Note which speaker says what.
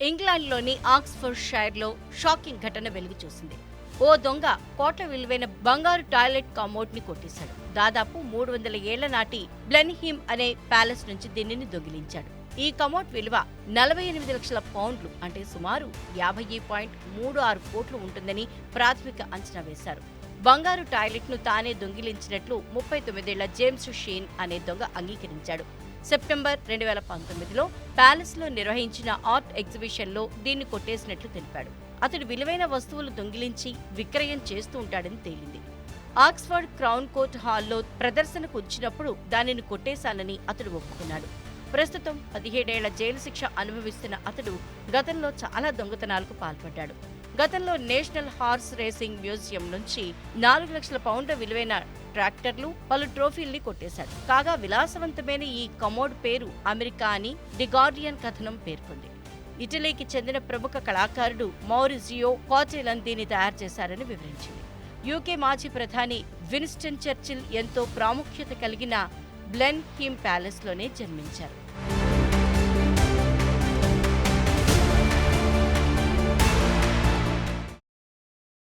Speaker 1: ఇంగ్లాండ్లోని Oxford షైర్లో shocking ఘటన వెలుగు చూసింది ఓ దొంగ కోట్ల విలువైన బంగారు టాయిలెట్ కమోడ్ని కొట్టేశాడు. దాదాపు మూడు వందల ఏళ్ళ నాటి బ్లెన్హీమ్ అనే ప్యాలెస్ నుంచి దీనిని దొంగిలించాడు. ఈ కమోట్ విలువ నలభై ఎనిమిది లక్షల పౌండ్లు అంటే సుమారు యాభై పాయింట్ మూడు ఆరు కోట్లు ఉంటుందని ప్రాథమిక అంచనా వేశారు. బంగారు టాయిలెట్ను తానే దొంగిలించినట్లు ముప్పై తొమ్మిదేళ్ళ జేమ్స్ షీన్ అనే దొంగ అంగీకరించాడు. సెప్టెంబర్ రెండు వేల పంతొమ్మిదిలో ప్యాలెస్లో నిర్వహించిన ఆర్ట్ ఎగ్జిబిషన్లో దీన్ని కొట్టేసినట్లు తెలిపాడు. అతడు విలువైన వస్తువులు దొంగిలించి విక్రయం చేస్తూ ఉంటాడని తేలింది. ఆక్స్ఫర్డ్ క్రౌన్ కోర్ట్ హాల్లో ప్రదర్శనకు వచ్చినప్పుడు దానిని కొట్టేశానని అతడు ఒప్పుకున్నాడు. ప్రస్తుతం పదిహేడేళ్ళ జైలు శిక్ష అనుభవిస్తున్న అతడు గతంలో చాలా దొంగతనాలకు పాల్పడ్డాడు. గతంలో నేషనల్ హార్స్ రేసింగ్ మ్యూజియం నుంచి నాలుగు లక్షల పౌండ్ల విలువైన ట్రాక్టర్లు పలు ట్రోఫీల్ని కొట్టేశాడు కాగా విలాసవంతమైన ఈ కమోడ్ పేరు అమెరికా అని ది గార్డియన్ కథనం పేర్కొంది. ఇటలీకి చెందిన ప్రముఖ కళాకారుడు మౌరిజియో కాచెలన్ దీన్ని తయారు చేశారని వివరించింది. యూకే మాజీ ప్రధాని విన్స్టన్ చర్చిల్ ఎంతో ప్రాముఖ్యత కలిగిన బ్లెన్ హిమ్ ప్యాలెస్లోనే జన్మించారు.